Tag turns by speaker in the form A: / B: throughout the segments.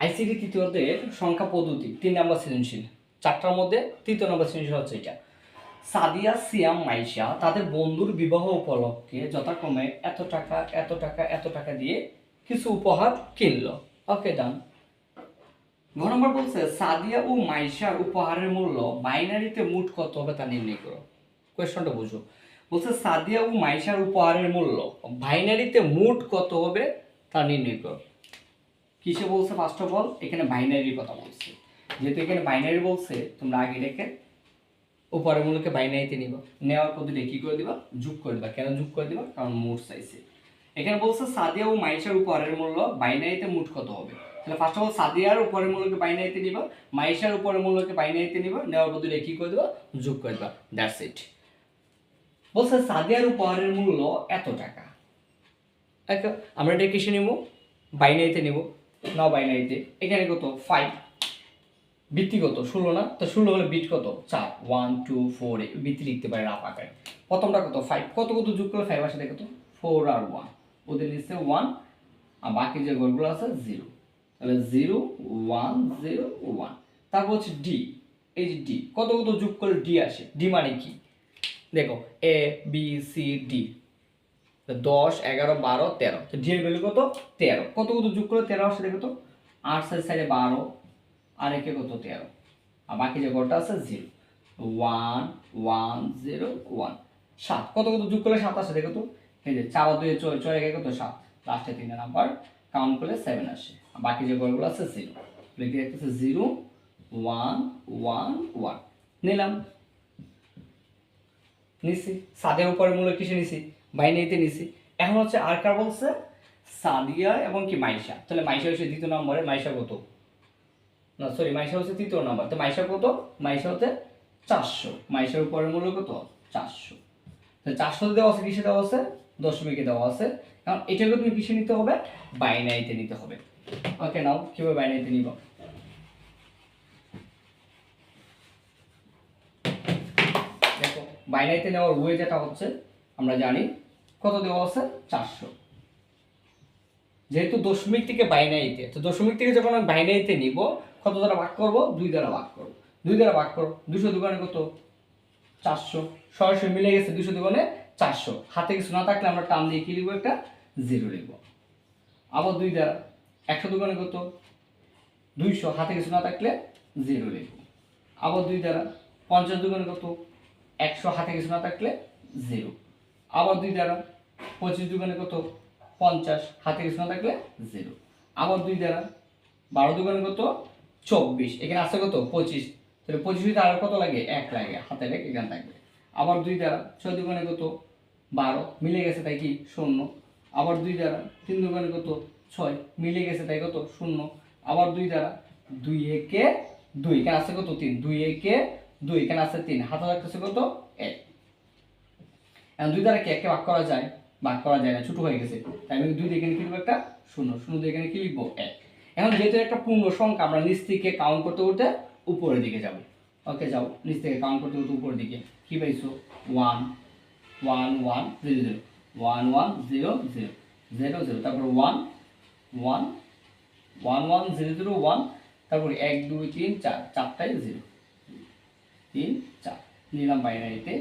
A: ICT তৃতীয়দের সংখ্যা পদ্ধতি, তিন নম্বর সৃজনশীল। চারটার মধ্যে তৃতীয় নম্বর সৃজনশীল হচ্ছে এটা। সাদিয়া, সিয়াম, মাইশা, তাদের বন্ধুর বিবাহ উপলক্ষে যথাক্রমে এত টাকা এত টাকা এত টাকা দিয়ে কিছু উপহার কিনলো। ওকে ডান ঘ নম্বর বলছে, সাদিয়া ও মাইশার উপহারের মূল্য বাইনারিতে মুঠ কত হবে তা নির্ণয় করো। কোয়েশনটা বুঝো। বলছে, সাদিয়া ও মাইশার উপহারের মূল্য বাইনারিতে মুঠ কত হবে তা নির্ণয় করো। কিসে বলছে? ফার্স্ট অফ অল এখানে বাইনারির কথা বলছে। যেহেতু এখানে বাইনারি বলছে, তোমরা আগে রেখে উপরের মূলকে বাইনারিতে নিবা। নেওয়ার পদ্ধতি কি করে দিবা? যোগ করে দিবা। কেন যোগ করে দিবা? কারণ মোট চাইছে এখানে বলছে সাদিয়া ও মাইশার উপহারের মূল্য বাইনারিতে মুঠ কত হবে? তাহলে ফার্স্ট অফ অল সাদিয়ার উপরের মূল্যকে বাইনারিতে নিবা মাইশার উপরের মূল্যকে বাইনারিতে নিবা, নেওয়ার পদ্ধতি কি করে দিবা? যোগ করে দিবা। দ্যাটস ইট বলছে সাদিয়ার উপহারের মূল্য এত টাকা। এক- আমরা এটা কিসে নেব? বাইনারিতে নেব। নাও বাইনারিতে। এখানে কত? ফাইভ বৃত্তি কত? ষোলো না? তো ষোলো হলে বিট কত? চার। ওয়ান টু ফোর বৃত্তি লিখতে পারে রাফ আকারে। প্রথমটা কত? ফাইভ কত কত যোগ করলে ফাইভ আসে কত ফোর আর ওয়ান ওদের নিচে ওয়ান আর বাকি যে গোলগুলো আছে জিরো তাহলে জিরো ওয়ান জিরো ওয়ান তারপর হচ্ছে ডি এই যে ডি কত কত যোগ করলে ডি আসে? ডি মানে কি? দেখো এ বি সি ডি দশ, এগারো, বারো, তেরো। তো ডি ভ্যালু কত? তেরো। কত কত যোগ করলে তেরো আসে দেখো তো? আট সাইড সাইডে বারো, আর একে কত? তেরো। আর বাকি যে ঘরটা আছে zero one one zero one সাত। কত কত যোগ করলে সাত আসে দেখো তো? এই যে চার দুই ছয় ছয় একে কত? সাত। লাস্টে তিনটে নাম্বার কাউন্ট করলে সেভেন আসে। বাকি যে ঘরগুলো আছে জিরো লিখে রাখতেছে জিরো ওয়ান ওয়ান ওয়ান নিলাম। নিছি। সাদের উপরে মূল্য কিসে নিছি? বাইনারিতে নিছি। এখন হচ্ছে আর কার বলছে? সাদিয়া এবং কি মাইশা। তাহলে মাইশা হচ্ছে দ্বিতীয় নম্বরে, মাইশা কত? না সরি মাইশা হচ্ছে তৃতীয় নম্বর। তো মাইশা কত? মাইশা হচ্ছে চারশো। মাইশার উপরের মূল্য কত? চারশো। চারশো দেওয়া আছে, কিসে দেওয়া আছে? দশমিকে দেওয়া আছে। কারণ এটাকে তুমি কিসে নিতে হবে, বাইনারিতে নিতে হবে। ওকে, নাও, কীভাবে বাইনারিতে নিব? দেখো, বাইনারিতে নেওয়ার ওয়ে যেটা হচ্ছে আমরা জানি, কত দেওয়া আছে? চারশো। যেহেতু দশমিক থেকে বাইনারিতে তো দশমিক থেকে যখন আমি বাইনারিতে নিব, কত দ্বারা ভাগ করব? দুই দ্বারা ভাগ করব। দুই দ্বারা ভাগ করো দুশো দোকানে কত? চারশো। সরাসরি মিলে গেছে দুশো দোকানে চারশো। হাতে কিছু না থাকলে আমরা টান দিয়ে কি লিখব একটা? জিরো লিখব। আবার দুই দ্বারা। একশো দোকানে কত? দুইশো। হাতে কিছু না থাকলে জিরো লিখব। আবার দুই দ্বারা। পঞ্চাশ দোকানে কত? একশো। হাতে কিছু না থাকলে জিরো। আবার দুই দ্বারা। পঁচিশ দোকানে কত? পঞ্চাশ। হাতে কিছু না থাকলে জিরো। আবার দুই দ্বারা। বারো দোকানে কত? চব্বিশ। এখানে আছে কত? পঁচিশ। তাহলে পঁচিশ দিতে কত লাগে? এক লাগে। হাতে লেখ এখানে থাকবে। আবার দুই দ্বারা। ছয় দোকানে কত? বারো। মিলে গেছে তাই কি? শূন্য। আবার দুই দ্বারা। তিন দোকানে কত? ছয়। মিলে গেছে তাই কত? শূন্য। আবার দুই দ্বারা। দুই একে দুই। এখানে আছে কত? তিন। দুই একে দুই। এখানে আছে তিন। হাতে রাখতেছে কত? এক। এখন দুই দ্বারা কি একে ভাগ করা যায়? ভাগ করা যায় না, ছোট হয়ে গেছে। তাই আমি দুই এখানে কি লিখব একটা? শূন্য। শূন্য দিয়ে এখানে কি লিখব? এক। এখন যেহেতু একটা পূর্ণ সংখ্যা, আমরা নিচ থেকে কাউন্ট করতে করতে উপরের দিকে যাব। ওকে যাও। নিচ থেকে কাউন্ট করতে করতে উপরের দিকে। কি পাইছো? One one one zero zero one one zero zero zero zero তারপর one one one one zero zero one তারপর এক, দুই, তিন, চার। চারটায় জিরো তিন, চার। নিলাম বাইনারিতে।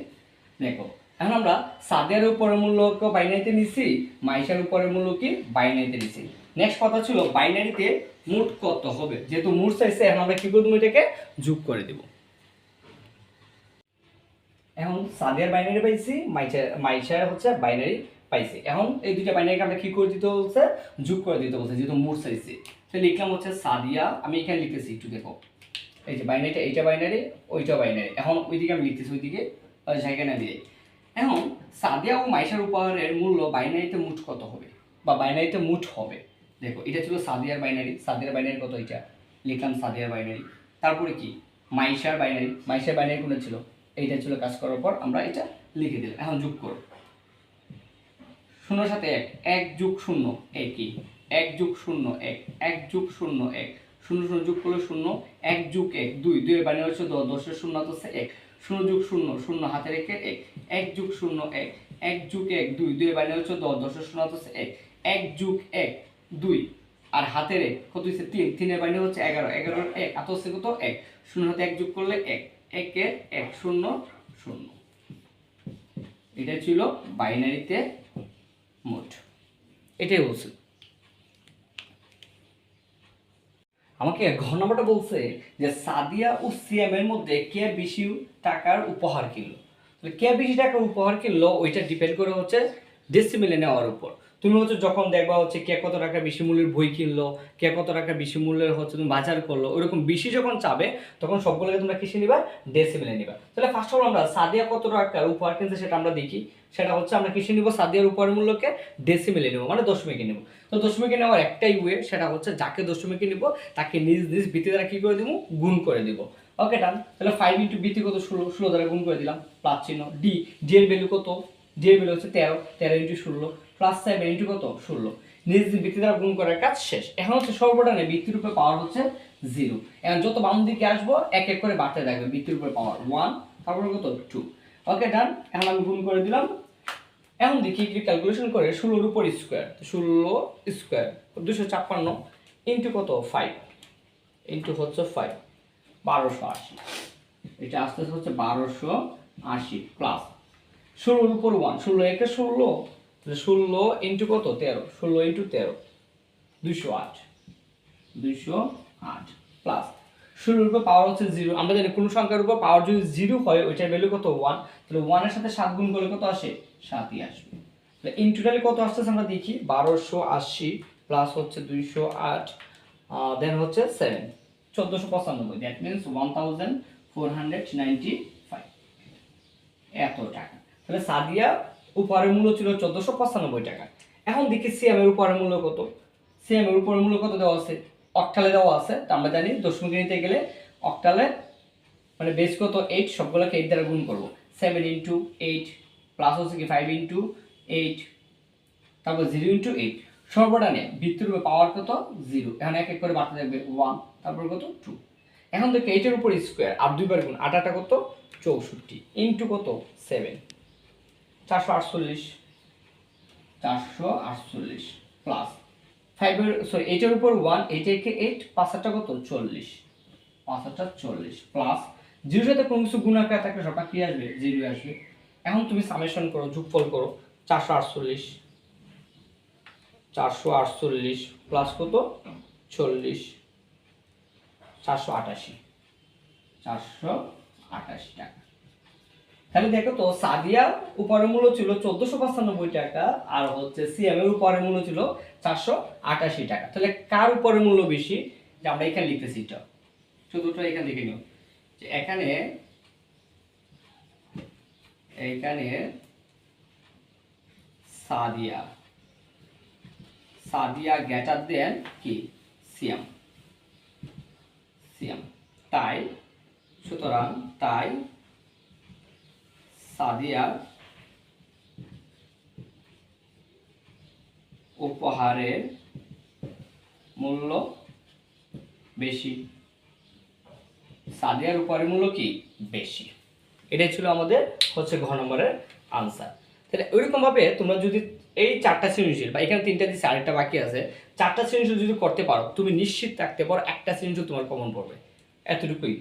A: দেখো এখন আমরা সাদের উপরের মূল্যকে বাইনারিতে নিছি মাইশার উপরের মূল্য কি বাইনারিতে নিছি। নেক্সট কথা ছিল, বাইনারিতে মোট কত হবে? যেহেতু মোট চাইছে এখন আমরা কি করব এটাকে? যোগ করে দেব। এখন সাদের বাইনারি পাইছি মাইশা মাইশার হচ্ছে বাইনারি পাইছি। এখন এই দুইটা বাইনারিকে আমরা কি করে দিতে বলছে? যোগ করে দিতে বলছে, যেহেতু মোট চাইছে তো লিখলাম হচ্ছে সাদিয়া, আমি এখানে লিখেছি একটু দেখো। এই যে বাইনারিটা, এইটা বাইনারি, ওইটা বাইনারি। এখন ওইদিকে আমি লিখতেছি, ওইদিকে ওই জায়গায় দিয়ে। এখন সাদিয়া ও মাইশার উপহারের মূল্য বাইনারিতে মুঠ কত হবে? বা বাইনারিতে মুঠ হবে? দেখো, এটা ছিল সাদিয়ার বাইনারি সাদিয়ার বাইনারি কত এটা? লিখলাম সাদিয়ার বাইনারি তারপরে কি? মাইশার বাইনারি মাইশার বাইনারি কোনটা ছিল? এইটা ছিল কাজ করার পর আমরা এটা লিখে দিলাম। এখন যোগ করো। শূন্যর সাথে এক এক যোগ শূন্য, একই। এক যোগ শূন্য, এক এক যোগ শূন্য, এক। শূন্য শূন্য যোগ করলে শূন্য, এক যোগ এক, দুই। দুই বাইনারি হচ্ছে দশ দশের শূন্য হচ্ছে এক। শূন্য যোগ শূন্য শূন্য হাতে রেখে এক এক। যোগ শূন্য, এক। এক যোগ এক, দুই। দুই বানিয়ে হচ্ছে দশ দশের শূন্য হচ্ছে এক। এক যোগ এক, দুই। আর হাতের এক, কত হচ্ছে তিন। তিনের বাইরে হচ্ছে এগারো। এগারোর এক এত হচ্ছে কত? এক। শূন্য হাতে এক যোগ করলে এক। একের এক, শূন্য শূন্য। এটা ছিল বাইনারিতে মোট। এটাই বলছে। আমাকে ঘর বলছে যে সাদিয়া ও সিএম এর মধ্যে কে বেশি টাকার উপহার কিনলো? কে বেশি টাকার উপহার কিনলো? ওইটা ডিপেন্ড করে হচ্ছে ডেসিমিলে নেওয়ার উপর। তুমি হচ্ছে যখন দেখবা হচ্ছে কে কত টাকা বেশি মূল্যের বই কিনলো, কে কত টাকা বেশি মূল্যের হচ্ছে তুমি বাজার করল, ওরকম বেশি যখন চাবে, তখন সবগুলোকে তোমরা কিসে নিবা? ডেসিমেলে নিবা। তাহলে ফার্স্ট অফ অল আমরা সাদিয়া কত টাকার উপহার কিনছে সেটা আমরা দেখি। সেটা হচ্ছে আমরা কিসে নিব? সাদিয়ার উপহার মূল্যকে ডেসিমেলে নেব মানে দশমিকে নেব। তো দশমিকে নেওয়ার একটাই ওয়ে সেটা হচ্ছে যাকে দশমিকে নিব, তাকে নিজ নিজ বৃত্তি দ্বারা কি করে দিব? গুণ করে দিব। ওকে ডান তাহলে ফাইভ ইন্টু বৃত্তি কত? ষোলো। ষোলো দ্বারা গুণ করে দিলাম, প্লাস চিহ্ন ডি ডি এর ভ্যালু কত? ডি এর ভ্যালু হচ্ছে তেরো। তেরো ইন্টু ষোলো। প্লাস সেভেন ইন্টু কত? ষোলো। নিজ বৃত্তি দ্বারা গুণ করার কাজ শেষ। এখন হচ্ছে সর্বটানে বৃত্তির উপরে পাওয়ার হচ্ছে জিরো এখন যত বাম দিকে আসব, এক এক করে বাড়তে থাকবে বৃত্তির উপরে পাওয়ার ওয়ান তারপরে কত? টু ওকে ডান এখন আমি গুণ করে দিলাম। এখন দেখি কি ক্যালকুলেশন করে ষোলোর উপর স্কোয়ার ষোলো স্কোয়ার দুশো ছাপ্পান্ন ইন্টু কত? ফাইভ ইন্টু হচ্ছে ফাইভ বারোশো আশি। এটা আস্তে আস্তে হচ্ছে বারোশো আশি প্লাস ষোলোর উপর ওয়ান ষোলো একে ষোলো ষোলো ইন্টু কত? তেরো। ষোলো ইন্টু তেরো। দুইশো আট। দুইশো আট প্লাস ষোলোর উপর পাওয়ার হচ্ছে জিরো আমরা জানি কোনো সংখ্যার উপর পাওয়ার যদি জিরো হয়, ওইটার ভ্যালু কত? ওয়ান তাহলে ওয়ানের সাথে সাত গুণ করলে কত আসে? সাতই আসবে। তাহলে ইন টোটালি কত আসতেছে আমরা দেখি? বারোশো আশি প্লাস হচ্ছে দুইশো আট দেন হচ্ছে সেভেন চোদ্দোশো পঁচানব্বই। That means one thousand four hundred ninety five এত টাকা। তাহলে সাদিয়া উপহারের মূল্য ছিল চোদ্দোশো পঁচানব্বই টাকা। এখন দেখি সিএমের উপহারের মূল্য কত? সিএমের উপহারের মূল্য কত দেওয়া আছে? অক্টালে দেওয়া আছে, তা আমরা জানি দশমিকে নিতে গেলে অক্টালে মানে বেস কত? এইট সবগুলোকে এইট দ্বারা গুণ করব। সেভেন ইন্টু এইট প্লাস হচ্ছে কি ফাইভ ইন্টু এইট তারপর জিরো ইন্টু এইট সর্বডানে বৃত্তির উপরে পাওয়ার কত? জিরো এখন এক এক করে বাড়তে থাকবে ওয়ান তারপর কত? টু এখন দেখো এইটের উপর স্কোয়ার আর দুইবার গুণ আটাটা কত? চৌষট্টি। ইন্টু কত? সেভেন চারশো আটচল্লিশ। চারশো আটচল্লিশ প্লাস ফাইভের সরি এইটের উপর ওয়ান এইট একে এইট পাঁচ আটটা কত? চল্লিশ। পাঁচ আটটা চল্লিশ প্লাস জিরোর সাথে কোনো কিছু গুণাকার থাকলে সবটা কি আসবে? জিরো আসবে। এখন তুমি সামেশন করো, যোগফল করো, চারশো আটচল্লিশ। চারশো আটচল্লিশ প্লাস কত? চল্লিশ। চারশো আটাশি। চারশো আটাশি টাকা। তাহলে দেখো তো, সাদিয়া উপহারের মূল্য ছিল চোদ্দশো পঁচানব্বই টাকা আর হচ্ছে সিএম এর উপহারের মূল্য ছিল চারশো আটাশি টাকা। তাহলে কার উপরের মূল্য বেশি? যে আমরা এখানে লিখতেছি এটা। চোদ্দটা এখানে লিখে নিও। যে এখানে এইখানে সাদিয়া। সাদিয়া গ্যাটার দেন কি? সিয়াম সিয়াম তাই, সুতরাং তাই সাদিয়ার উপহারের মূল্য বেশি। সাদিয়ার উপহারের মূল্য কি? বেশি। এটাই ছিল আমাদের হচ্ছে ঘ নম্বরের আনসার তাহলে ওইরকম ভাবে তোমরা যদি এই চারটা সৃজনশীল বা এখানে তিনটা দিচ্ছে আরেকটা বাকি আছে, চারটা সৃজনশীল যদি করতে পারো, তুমি নিশ্চিত থাকতে পারো একটা সৃজনশীল তোমার কমন পড়বে। এতটুকুই।